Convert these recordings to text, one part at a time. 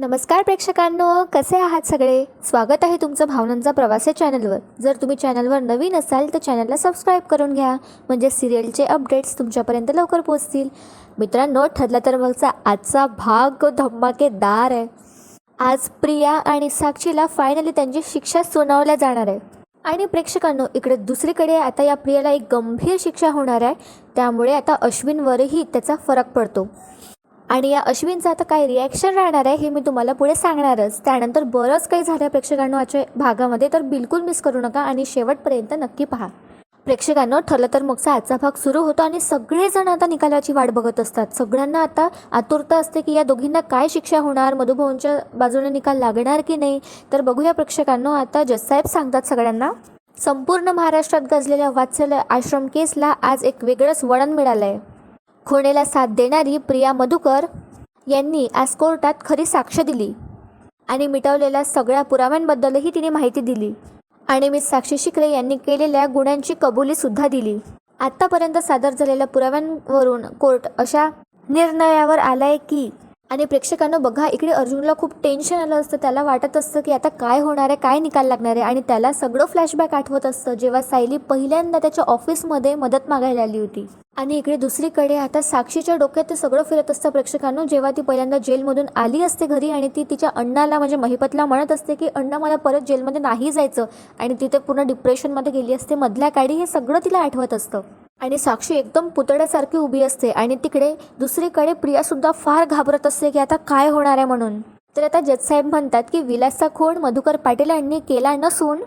नमस्कार प्रेक्षकांनो कसे आहात सगळे? स्वागत आहे तुमचं भावनांचा प्रवास या चॅनलवर. जर तुम्ही चॅनलवर नवीन असाल तर चॅनलला सबस्क्राईब करून घ्या. म्हणजे सिरियलचे अपडेट्स तुमच्यापर्यंत लवकर पोहोचतील. मित्रांनो ठरला तर मगचा आजचा भाग धमाकेदार आहे. आज प्रिया आणि साक्षीला फायनली त्यांची शिक्षा सुनावल्या जाणार आहे. आणि प्रेक्षकांनो इकडे दुसरीकडे आता या प्रियाला एक गंभीर शिक्षा होणार आहे. त्यामुळे आता अश्विनवरही त्याचा फरक पडतो. आणि या अश्विनचं आता काय रिॲक्शन राहणार आहे हे मी तुम्हाला पुढे सांगणारच. त्यानंतर बरंच काही झालं प्रेक्षकांनो आजच्या भागामध्ये तर बिलकुल मिस करू नका आणि शेवटपर्यंत नक्की पहा. प्रेक्षकांनो ठरलं तर मगचा आजचा भाग सुरू होतो आणि सगळेजण आता निकालाची वाट बघत असतात. सगळ्यांना आता आतुरता असते की या दोघींना काय शिक्षा होणार मधुभाऊंच्या बाजूने निकाल लागणार की नाही? तर बघूया प्रेक्षकांनो आता जससाहेब सांगतात सगळ्यांना. संपूर्ण महाराष्ट्रात गाजलेल्या वात्सल्य आश्रम केसला आज एक वेगळंच वळण मिळालं आहे खुणेला साथ देणारी प्रिया मधुकर यांनी आज कोर्टात खरी साक्ष दिली आणि मिटवलेल्या सगळ्या पुराव्यांबद्दलही तिने माहिती दिली. आणि मी साक्षी शिकरे यांनी केलेल्या गुन्ह्यांची कबुलीसुद्धा दिली. आत्तापर्यंत सादर झालेल्या पुराव्यांवरून कोर्ट अशा निर्णयावर आलाय की आणि प्रेक्षकांना बघा इकडे अर्जुनला खूप टेन्शन आलं असतं. त्याला वाटत असतं की आता काय होणार आहे काय निकाल लागणार आहे? आणि त्याला सगळं फ्लॅशबॅक आठवत असतं जेव्हा सायली पहिल्यांदा त्याच्या ऑफिसमध्ये मदत मागायला आली होती. आणि इकडे दुसरीकडे आता साक्षीच्या डोक्यात ते सगळं फिरत असतं प्रेक्षकांनो. जेव्हा ती पहिल्यांदा जेलमधून आली असते घरी आणि ती तिच्या अण्णाला म्हणजे महिपतला म्हणत असते की अण्णा मला परत जेलमध्ये नाही जायचं. आणि तिथे पूर्ण डिप्रेशनमध्ये गेली असते. मधल्या काळी हे सगळं तिला आठवत असतं. आणि साक्षी एकदम पुतळ्यासारखी उभी असते आणि तिकडे दुसरीकडे प्रियासुद्धा फार घाबरत असते की आता काय होणार आहे म्हणून. तर आता जजसाहेब म्हणतात की विलासचा खून मधुकर पाटील यांनी केला नसून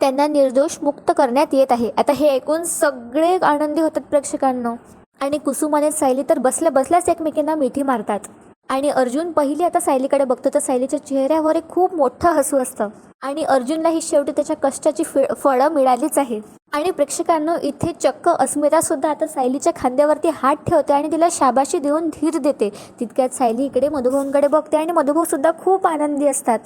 त्यांना निर्दोष मुक्त करण्यात येत आहे. आता हे ऐकून सगळे आनंदी होतात प्रेक्षकांना. आणि कुसुमाने सायली तर बसल्या बसल्याच एकमेकींना मिठी मारतात. आणि अर्जुन पहिली आता सायलीकडे बघतो तर सायलीच्या चेहऱ्यावर एक खूप मोठं हसू असतं. आणि अर्जुनलाही शेवटी त्याच्या कष्टाची फि- फळं मिळालीच आहे आणि प्रेक्षकांना इथे चक्क अस्मिता सुद्धा आता सायलीच्या खांद्यावरती हात ठेवते आणि तिला शाबाशी देऊन धीर देते. तितक्यात सायली इकडे मधुभाऊंकडे बघते आणि मधुभाऊ सुद्धा खूप आनंदी असतात.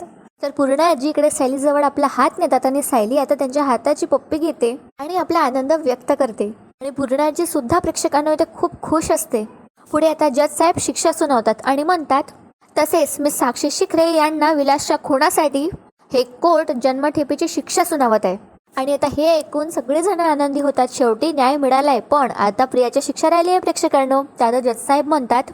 तर पूर्ण आजी इकडे सायलीजवळ आपला हात नेतात आणि सायली आता त्यांच्या हाताची पप्पी घेते आणि आपला आनंद व्यक्त करते. आणि पूर्ण आजी सुद्धा प्रेक्षकांना इथे खूप खुश असते. पुढे आता जज साहेब शिक्षा सुनावतात आणि म्हणतात तसेच मी साक्षी शिखरे यांना विलासच्या खुनासाठी हे कोर्ट जन्मठेपेची शिक्षा सुनावत आहे. आणि आता हे ऐकून सगळेजण आनंदी होतात. शेवटी न्याय मिळालाय पण आता प्रियाची शिक्षा राहिली आहे प्रेक्षकांनो. त्याला जज साहेब म्हणतात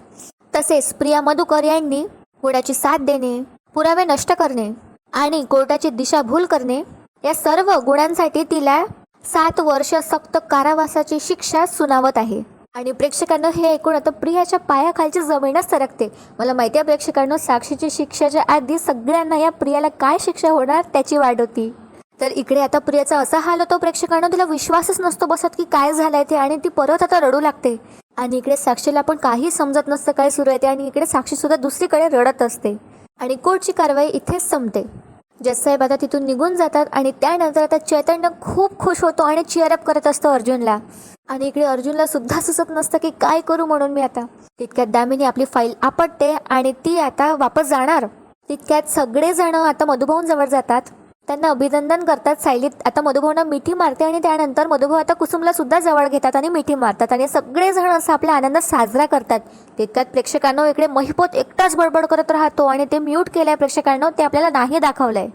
तसेच प्रिया मधुकर यांनी गुणाची साथ देणे पुरावे नष्ट करणे आणि कोर्टाची दिशाभूल करणे या सर्व गुणांसाठी तिला सात वर्ष सक्त कारावासाची शिक्षा सुनावत आहे. आणि प्रेक्षकांना हे ऐकून आता प्रियाच्या पायाखालची जमीनच सरकते. मला माहिती आहे प्रेक्षकांना साक्षीची शिक्षाच्या आधी सगळ्यांना या प्रियाला काय शिक्षा होणार त्याची वाट होती. तर इकडे आता प्रियाचा असा हाल होतो प्रेक्षकांना तिला विश्वासच नसतो बसत की काय झालंय ते आणि ती परत आता रडू लागते. आणि इकडे साक्षीला पण काही समजत नसतं काय सुरू आहे ते आणि इकडे साक्षी सुद्धा दुसरीकडे रडत असते. आणि कोर्टची कारवाई इथेच संपते. जजसाहेब आता तिथून निघून जातात आणि त्यानंतर आता चैतन्य खूप खुश होतो आणि चिअरअप करत असतो अर्जुनला. आणि इकडे अर्जुनला सुद्धा सुचत नसतं की काय करू म्हणून मी आता. तितक्यात दामिनी आपली फाईल आपटते आणि ती आता वापस जाणार. तितक्यात सगळेजण आता मधुभाऊंजवळ जातात. त्यांना अभिनंदन करतात सायलीत. आता मधुभावना मिठी मारते आणि त्यानंतर मधुभाव आता कुसुमला सुद्धा जवळ घेतात आणि मिठी मारतात आणि सगळेजण असं आपला आनंद साजरा करतात. तितक्यात प्रेक्षकांनो इकडे महिपत एकटाच बडबड करत राहतो आणि ते म्यूट केलंय प्रेक्षकांना ते आपल्याला नाही दाखवलंय.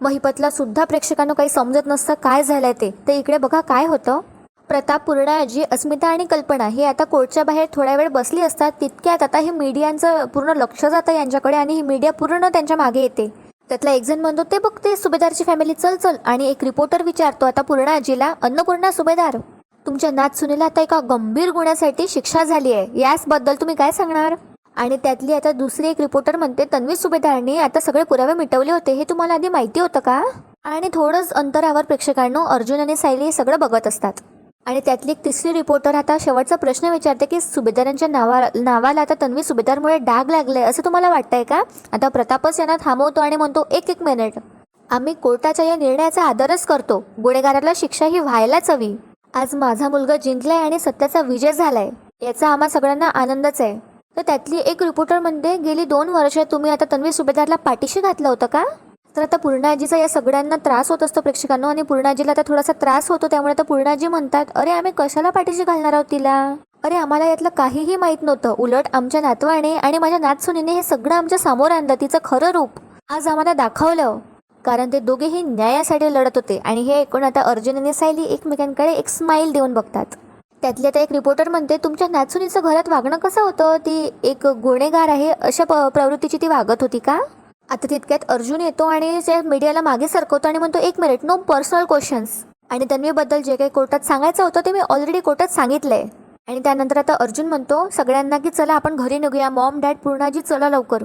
महिपतला सुद्धा प्रेक्षकांना काही समजत नसतं काय झालंय ते. तर इकडे बघा काय होतं. प्रताप पूर्णाजी अस्मिता आणि कल्पना हे आता कोर्टच्या बाहेर थोड्या वेळ बसली असतात. तितक्यात आता हे मीडियांचं पूर्ण लक्ष जातं यांच्याकडे आणि ही मीडिया पूर्ण त्यांच्या मागे येते. त्यातला एक जण म्हणतो ते बघते सुभेदारची फॅमिली चल चल. आणि एक रिपोर्टर विचारतो आता पूर्णा आजीला अन्नपूर्णा सुभेदार तुमच्या नात सुनेला आता एका गंभीर गुन्ह्यासाठी शिक्षा झाली आहे. याचबद्दल तुम्ही काय सांगणार? आणि त्यातली आता दुसरी एक रिपोर्टर म्हणते तन्वी सुभेदारने आता सगळे पुरावे मिटवले होते. हे तुम्हाला आधी माहिती होतं का? आणि थोडंच अंतरावर प्रेक्षकांनो अर्जुन आणि सायली हे सगळं बघत असतात. आणि त्यातली एक तिसरी रिपोर्टर आता शेवटचा प्रश्न विचारते की सुभेदारांच्या नावा नावाला आता तन्वी सुभेदारमुळे डाग लागलाय असं तुम्हाला वाटतंय का? आता प्रतापच यांना थांबवतो आणि म्हणतो एक एक मिनिट आम्ही कोर्टाच्या या निर्णयाचा आदरच करतो. गुन्हेगाराला शिक्षा ही व्हायलाच हवी. आज माझा मुलगा जिंकलाय आणि सत्याचा विजय झालाय. याचा आम्हा सगळ्यांना आनंदच आहे. तर त्यातली एक रिपोर्टर म्हणते गेली दोन वर्ष तुम्ही आता तन्वी सुभेदारला पाठीशी घातलं होतं का? तर आता पूर्णाजीचा या सगळ्यांना त्रास होत असतो प्रेक्षकांनो आणि पूर्णाजीला आता थोडासा त्रास होतो त्यामुळे आता पूर्णाजी म्हणतात अरे आम्ही कशाला पाठीशी घालणार आहोत तिला? अरे आम्हाला यातलं काहीही माहीत नव्हतं. उलट आमच्या नातवाने आणि माझ्या नातसुनीने हे सगळं आमच्यासमोर आणलं तिचं खरं रूप. आज आम्हाला दाखवलं. कारण ते दोघेही न्यायासाठी लढत होते आणि हे ऐकून आता अर्जुन आणि सायली एकमेकांकडे एक स्माईल देऊन बघतात. त्यातली आता एक रिपोर्टर म्हणते तुमच्या नातसुनीचं घरात वागणं कसं होतं? ती एक गुन्हेगार आहे अशा प प्रवृत्तीची ती वागत होती का? आता तितक्यात अर्जुन येतो आणि जे मीडियाला मागे सरकवतो आणि म्हणतो एक मिनिट नो पर्सनल क्वेश्चन्स आणि तन्वीबद्दल जे काही कोर्टात सांगायचं होतं ते मी ऑलरेडी कोर्टात आहे आणि त्यानंतर आता अर्जुन म्हणतो सगळ्यांना की चला आपण घरी निघूया. मॉम डॅड पूर्णाजी चला लवकर.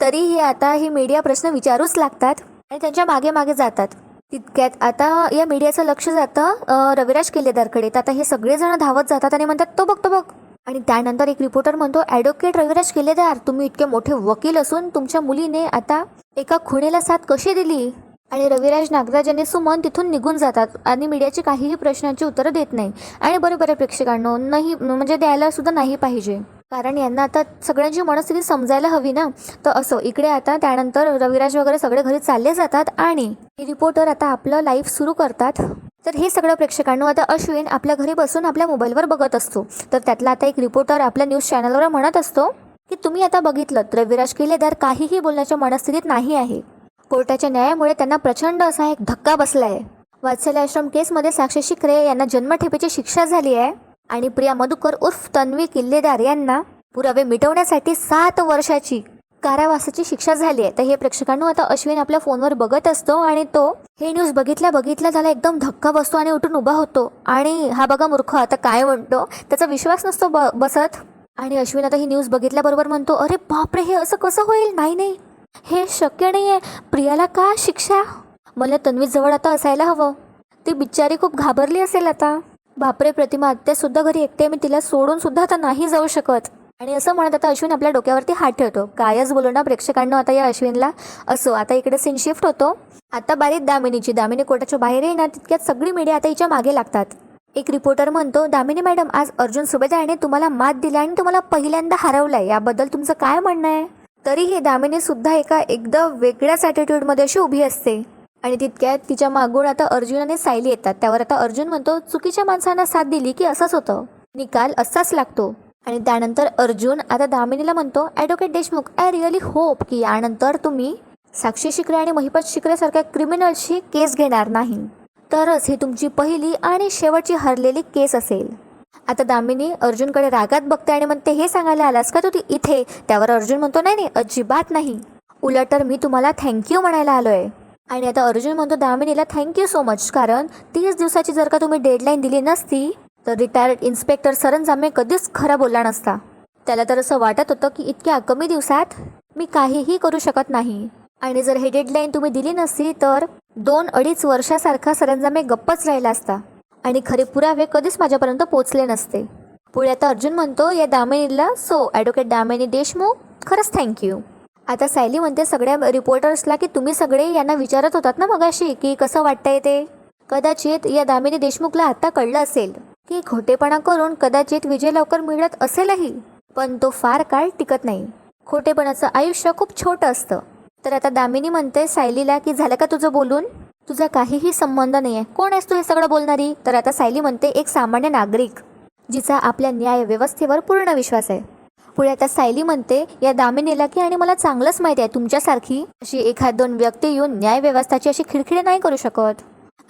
तरीही आता ही मीडिया प्रश्न विचारूच लागतात आणि त्यांच्या मागे मागे जातात. तितक्यात आता या मीडियाचं लक्ष जातं रविराज केलेदारकडे तर आता हे सगळेजण धावत जातात आणि म्हणतात तो बघ तो बघ. आणि त्यानंतर एक रिपोर्टर म्हणतो ॲडव्होकेट रविराज केलेदार तुम्ही इतके मोठे वकील असून तुमच्या मुलीने आता एका खुणेला साथ कशी दिली? आणि रविराज नागराज आणि सुमन तिथून निघून जातात आणि मीडियाची काहीही प्रश्नांची उत्तरं देत नाही. आणि बरोबर आहे प्रेक्षकांना नाही म्हणजे द्यायला सुद्धा नाही पाहिजे. कारण यांना आता सगळ्यांची मनस्थिती समजायला हवी ना? तर असं इकडे आता त्यानंतर रविराज वगैरे सगळे घरी चालले जातात आणि हे रिपोर्टर आता आपलं लाईफ सुरू करतात. तर हे सगळं प्रेक्षकांनो आता अश्विन आपल्या घरी बसून आपल्या मोबाईलवर बघत असतो. तर त्यातला आता एक रिपोर्टर आपल्या न्यूज चॅनलवर म्हणत असतो की तुम्ही आता बघितलं रविराज केलेदार काहीही बोलण्याच्या मनस्थितीत नाही आहे. कोर्टाच्या न्यायामुळे त्यांना प्रचंड असा एक धक्का बसला आहे वात्सल्य आश्रम केसमध्ये साक्षी शिखरे यांना जन्मठेपेची शिक्षा झाली आहे आणि प्रिया मधुकर उर्फ तन्वी किल्लेदार यांना पुरावे मिटवण्यासाठी सात वर्षाची कारावासाची शिक्षा झाली आहे. तर हे प्रेक्षकांनो आता अश्विन आपल्या फोनवर बघत असतो आणि तो हे न्यूज बघितल्या बघितल्या त्याला एकदम धक्का बसतो आणि उठून उभा होतो. आणि हा बघा मूर्ख आता काय म्हणतो? त्याचा विश्वास नसतो ब बसत. आणि अश्विन आता ही न्यूज बघितल्याबरोबर म्हणतो अरे बापरे हे असं कसं होईल? नाही नाही. हे शक्य नाही आहे प्रियाला का शिक्षा? मला तन्वीजवळ आता असायला हवं. ती बिचारी खूप घाबरली असेल आता. बापरे प्रतिमा आत्या सुद्धा घरी एकटे मी तिला सोडून सुद्धा आता नाही जाऊ शकत. आणि असं म्हणत आता अश्विन आपल्या डोक्यावरती हात ठेवतो. कायच बोलू ना प्रेक्षकांना आता या अश्विनला. असो आता इकडे सीन शिफ्ट होतो. आता बारीत दामिनीची. दामिनी कोर्टाच्या बाहेर येणार तितक्यात सगळी मीडिया आता हिच्या मागे लागतात. एक रिपोर्टर म्हणतो दामिनी मॅडम आज अर्जुन सुभेदारने तुम्हाला मात दिली आणि तुम्हाला पहिल्यांदा हरवलंय. याबद्दल तुमचं काय म्हणणं आहे? तरीही दामिनी सुद्धा एका एकदम वेगळ्याच ॲटिट्यूडमध्ये अशी उभी असते. आणि तितक्यात तिच्या मागून आता अर्जुन आणि सायली येतात. त्यावर आता अर्जुन म्हणतो चुकीच्या माणसांना साथ दिली की असंच होतं. निकाल असाच लागतो. आणि त्यानंतर अर्जुन आता दामिनीला म्हणतो advocate Deshmukh I really hope की यानंतर तुम्ही साक्षी शिकरे आणि महिपत शिकरेसारख्या क्रिमिनलशी केस घेणार नाही. तरच ही तुमची पहिली आणि शेवटची हरलेली केस असेल. आता दामिनी अर्जुनकडे रागात बघते आणि म्हणते हे सांगायला आलास का तू ती इथे? त्यावर अर्जुन म्हणतो नाही नाही अजिबात नाही. उलट तर मी तुम्हाला थँक्यू म्हणायला आलोय. आणि आता अर्जुन म्हणतो दामिनीला थँक्यू सो मच कारण तीस दिवसाची जर का तुम्ही डेडलाईन दिली नसती तर रिटायर्ड इन्स्पेक्टर सरंजामे कधीच खरा बोलला नसता. त्याला तर असं वाटत होतं की इतक्या कमी दिवसात मी काहीही करू शकत नाही. आणि जर हे डेडलाईन तुम्ही दिली नसती तर दोन अडीच वर्षासारखा सरंजामे गप्पच राहिला असता. आणि खरे पुरावे कधीच माझ्यापर्यंत पोचले नसते. पुढे आता अर्जुन म्हणतो या दामिनीला सो ॲडव्होकेट दामिनी देशमुख खरंच थँक्यू आता सायली म्हणते सगळ्या रिपोर्टर्सला की तुम्ही सगळे यांना विचारत होतात ना मगाशी की कसं वाटतंय ते? कदाचित या दामिनी देशमुखला आता कळलं असेल. की खोटेपणा करून कदाचित विजय लवकर मिळत असेलही पण तो फार काळ टिकत नाही. खोटेपणाचं आयुष्य खूप छोटं असतं. तर आता दामिनी म्हणते सायलीला की झालं का तुझं बोलून? तुझा काहीही संबंध नाही आहे कोण आहेस तू हे सगळं बोलणारी? तर आता सायली म्हणते एक सामान्य नागरिक जिचा आपल्या न्याय व्यवस्थेवर पूर्ण विश्वास आहे. पुढे आता सायली म्हणते या दामिनीला की आणि मला चांगलंच माहिती आहे तुमच्यासारखी अशी एखाद दोन व्यक्ती येऊन न्याय व्यवस्थाची अशी खिडखिडे नाही करू शकत.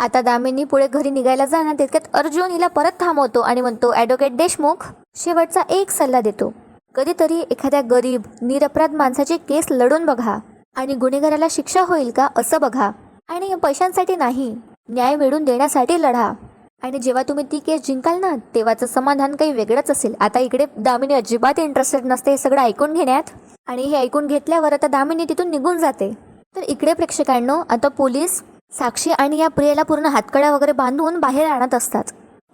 आता दामिनी पुढे घरी निघायला जाणार तितक्यात अर्जुन हिला परत थांबवतो आणि म्हणतो ॲडव्होकेट देशमुख शेवटचा एक सल्ला देतो. कधीतरी एखाद्या गरीब निरपराध माणसाची केस लढून बघा आणि गुन्हेगाराला शिक्षा होईल का असं बघा. आणि पैशांसाठी नाही न्याय मिळवून देण्यासाठी लढा. आणि जेव्हा तुम्ही ती केस जिंकाल ना तेव्हाचं समाधान काही वेगळंच असेल. आता इकडे दामिनी अजिबात इंटरेस्टेड नसते हे सगळं ऐकून घेण्यात. आणि हे ऐकून घेतल्यावर आता दामिनी तिथून निघून जाते. तर इकडे प्रेक्षकांनो आता पोलीस साक्षी आणि या प्रियेला पूर्ण हातकड्या वगैरे बांधून बाहेर आणत असतात.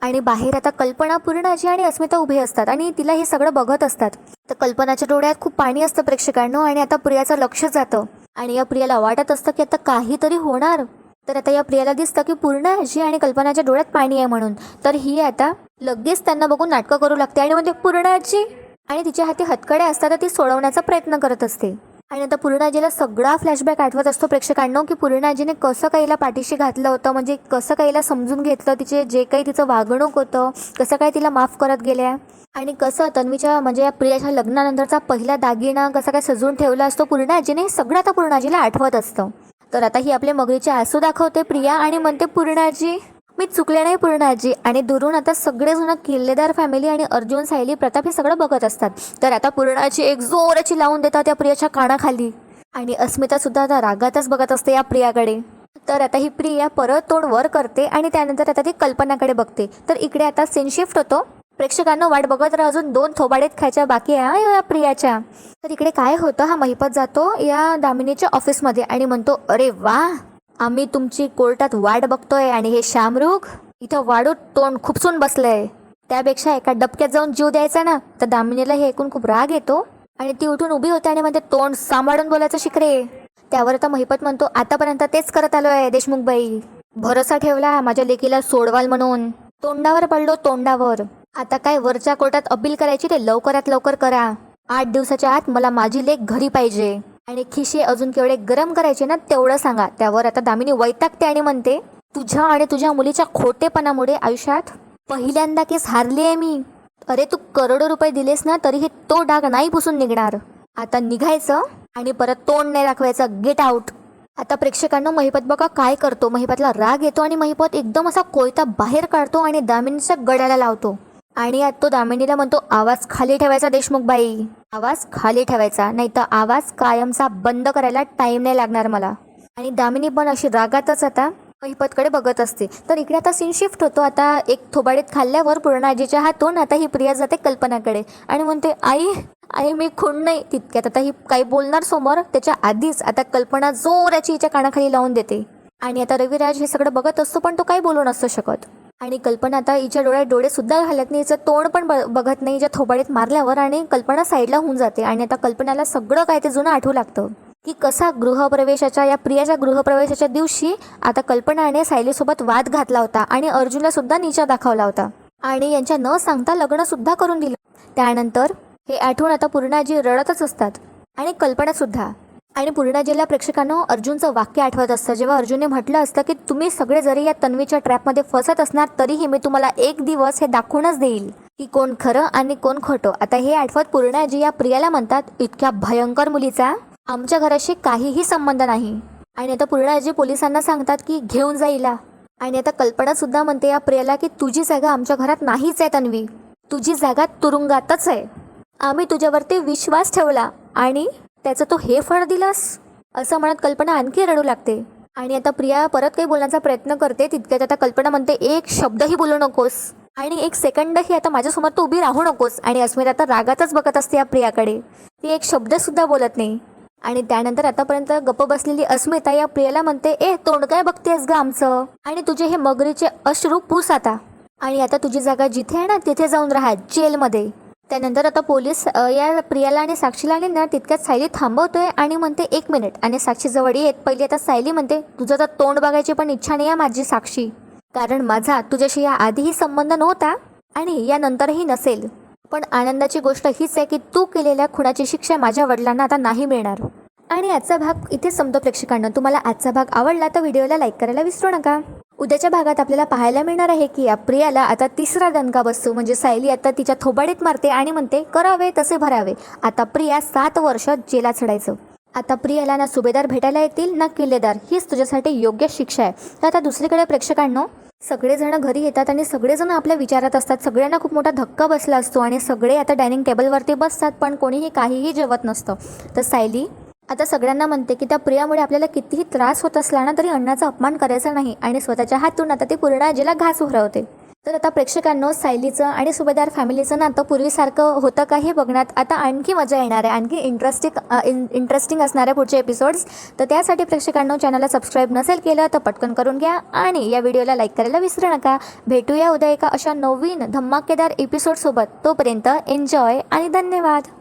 आणि बाहेर आता कल्पना पूर्णाजी आणि अस्मिता उभे असतात आणि तिला हे सगळं बघत असतात. तर कल्पनाच्या डोळ्यात खूप पाणी असतं प्रेक्षकांनो आणि आता प्रियाचं लक्ष जातं. आणि या प्रियाला वाटत असतं की आता काहीतरी होणार. तर आता या प्रियाला दिसतं की पूर्णाजी आणि कल्पनाच्या डोळ्यात पाणी आहे म्हणून. तर ही आता लगेच त्यांना बघून नाटकं करू लागते आणि म्हणजे पूर्णाजी आणि तिच्या हाती हतकड्या असतात तर ती सोडवण्याचा प्रयत्न करत असते. आणि आता पूर्णाजीला सगळा फ्लॅशबॅक आठवत असतो प्रेक्षकांनो की पूर्णाजीने कसं काहीला पाठीशी घातलं होतं म्हणजे कसं काहीला समजून घेतलं तिचे जे काही तिचं वागणूक होतं कसं काय तिला माफ करत गेल्या. आणि कसं तन्वीच्या म्हणजे या प्रियाच्या लग्नानंतरचा पहिला दागिना कसा काय सजवून ठेवला असतो पूर्णाजीने सगळं आता पूर्णाजीला आठवत असतं. तर आता ही आपल्या मगरीचे आसू दाखवते प्रिया आणि म्हणते पूर्णाजी मी चुकले नाही पूर्णाजी आणि दुरून आता सगळेजण किल्लेदार फॅमिली आणि अर्जुन सायली प्रताप हे सगळं बघत असतात. तर आता पूर्णाची एक जोराची लावून देतात त्या प्रियाच्या कानाखाली. आणि अस्मिता सुद्धा आता रागातच बघत असते या प्रियाकडे. तर आता ही प्रिया परत तोंड वर करते आणि त्यानंतर आता ती कल्पनाकडे बघते. तर इकडे आता सीन शिफ्ट होतो. प्रेक्षकांना वाट बघत राहा अजून दोन थोबाडेत खायच्या बाकी आहे या प्रियाच्या. तर इकडे काय होतं? हा महिपत जातो या दामिनीच्या ऑफिसमध्ये आणि म्हणतो अरे वा आम्ही तुमची कोर्टात वाट बघतोय आणि हे शामरुख इथं वाढून तोंड खुपसून बसलंय. त्यापेक्षा एका डबक्यात जाऊन जीव द्यायचा ना तर दामिनीला हे ऐकून खूप राग येतो आणि ती उठून उभी होते आणि म्हणते तोंड सांभाळून बोलायचं शिकरे त्यावर आता महिपत म्हणतो आतापर्यंत तेच करत आलोय देशमुख बाई भरोसा ठेवला माझ्या लेकीला सोडवाल म्हणून. तोंडावर पडलो तोंडावर. आता काय वरच्या कोर्टात अपील करायची ते लवकरात लवकर करा. आठ दिवसाच्या आत मला माझी लेख घरी पाहिजे. आणि खिशे अजून केवढे गरम करायचे ना तेवढं सांगा. त्यावर आता दामिनी वैतागते आणि म्हणते तुझ्या आणि तुझ्या मुलीच्या खोटेपणामुळे आयुष्यात पहिल्यांदा केस हारली आहे मी. अरे तू करोडो रुपये दिलेस ना तरीही तो डाग नाही पुसून निघणार. आता निघायचं आणि परत तोंड नाही दाखवायचं गेट आउट आता प्रेक्षकांना महिपत बघा काय करतो. महिपतला राग येतो आणि महिपत एकदम असा कोयता बाहेर काढतो आणि दामिनीच्या गड्याला लावतो. आणि आता तो दामिनीला म्हणतो आवाज खाली ठेवायचा देशमुख बाई. आवाज खाली ठेवायचा? नाही तर आवाज कायमचा बंद करायला टाईम नाही लागणार मला. आणि दामिनी पण अशी रागातच आता महिपतकडे बघत असते. तर इकडे आता सीन शिफ्ट होतो. आता एक थोबाडीत खाल्ल्यावर पूर्णाजीच्या हातून आता ही प्रिया जाते कल्पनाकडे आणि म्हणते आई आई मी खूण नाही. तितक्यात आता ही काही बोलणार समोर त्याच्या आधीच आता कल्पना जोराची हिच्या कानाखाली लावून देते. आणि आता रविराज हे सगळं बघत असतो पण तो काही बोलू नसतो शकत. आणि कल्पना आता हिच्या डोळ्यात डोळे सुद्धा घालत नाही हिचं तोंड पण ब- बघत नाही हिच्या थोबाडीत मारल्यावर आणि कल्पना साईडला होऊन जाते. आणि आता कल्पनाला सगळं काय ते जुनं आठवू लागतं. की कसा गृहप्रवेशाच्या या प्रियाच्या गृहप्रवेशाच्या दिवशी आता कल्पनाने सायलीसोबत वाद घातला होता आणि अर्जुनला सुद्धा नीचा दाखवला होता. आणि यांच्या न सांगता लग्न सुद्धा करून दिलं. त्यानंतर हे आठवण आता पूर्णाजी रडतच असतात. आणि कल्पना आणि पूर्णा जिल्ह्या प्रेक्षकांना अर्जुनचं वाक्य आठवत असतं. जेव्हा अर्जुनने म्हटलं असतं की तुम्ही सगळे जरी या तन्वीच्या ट्रॅपमध्ये फसत असणार तरीही मी तुम्हाला एक दिवस हे दाखवूनच देईल की कोण खरं आणि कोण खोटं. आता हे आठवत पूर्णाजी या प्रियाला म्हणतात इतक्या भयंकर मुलीचा आमच्या घराशी काहीही संबंध नाही. आणि आता पूर्णाजी पोलिसांना सांगतात की घेऊन जाईला आणि आता कल्पना सुद्धा म्हणते या प्रियाला की तुझी जागा आमच्या घरात नाहीच आहे तन्वी. तुझी जागा तुरुंगातच आहे. आम्ही तुझ्यावरती विश्वास ठेवला आणि त्याचं तो हे फळ दिलास? असं म्हणत कल्पना आणखी रडू लागते. आणि आता प्रिया परत काही बोलण्याचा प्रयत्न करते तितक्यात आता कल्पना म्हणते एक शब्दही बोलू नकोस. आणि एक सेकंडही आता माझ्यासमोर तू उभी राहू नकोस. आणि अस्मिता आता रागातच बघत असते या प्रियाकडे. ती एक शब्दसुद्धा बोलत नाही. आणि त्यानंतर आतापर्यंत गप्प बसलेली अस्मिता या प्रियाला म्हणते ए तोंड काय बघतेस ग आमचं? आणि तुझे हे मगरीचे अश्रू पूस आता. आणि आता तुझी जागा जिथे आहे ना तिथे जाऊन राहा जेलमध्ये. त्यानंतर आता पोलीस या प्रियाला आणि साक्षीला आणि ना तितक्यात सायली थांबवतोय आणि म्हणते एक मिनिट. आणि साक्षी जवळ येत पहिली आता सायली म्हणते तुझं तर तोंड बघायची पण इच्छा नाही आहे माझी साक्षी. कारण माझा तुझ्याशी या आधीही संबंध नव्हता आणि यानंतरही नसेल. पण आनंदाची गोष्ट हीच आहे की तू केलेल्या खुणाची शिक्षा माझ्या वडिलांना आता नाही मिळणार. आणि आजचा भाग इथे संपतो प्रेक्षकांना. तुम्हाला आजचा भाग आवडला तर व्हिडिओला लाईक करायला विसरू नका. उद्याच्या भागात आपल्याला पाहायला मिळणार आहे की या प्रियाला आता तिसरा दणका बसतो. म्हणजे सायली आता तिच्या थोबाडीत मारते आणि म्हणते करावे तसे भरावे. आता प्रिया सात वर्ष जेला चढायचं. आता प्रियाला ना सुभेदार भेटायला येतील ना किल्लेदार. हीच तुझ्यासाठी योग्य शिक्षा आहे. तर आता दुसरीकडे प्रेक्षकांनो सगळेजण घरी येतात आणि सगळेजण आपल्या विचारात असतात. सगळ्यांना खूप मोठा धक्का बसला असतो आणि सगळे आता डायनिंग टेबलवरती बसतात पण कोणीही काहीही जेवत नसतं. तर सायली आता सगळ्यांना म्हणते की त्या प्रियामुळे आपल्याला कितीही त्रास होत असला ना तरी अण्णाचा अपमान करायचा नाही आणि स्वतःच्या हातून आता ती पूर्ण आजीला घास उरवते तर आता प्रेक्षकांनो सायलीचं आणि सुभेदार फॅमिलीचं नातं पूर्वीसारखं होतं का हे बघण्यात आता आणखी मजा येणार आहे. आणखी इंटरेस्टिंग इंटरेस्टिंग असणार आहे पुढचे एपिसोड्स. तर त्यासाठी प्रेक्षकांनो चॅनलला सबस्क्राईब नसेल केलं तर पटकन करून घ्या आणि या व्हिडिओला लाईक करायला विसरू नका. भेटूया उद्या एका अशा नवीन धमाकेदार एपिसोडसोबत. तोपर्यंत एन्जॉय आणि धन्यवाद.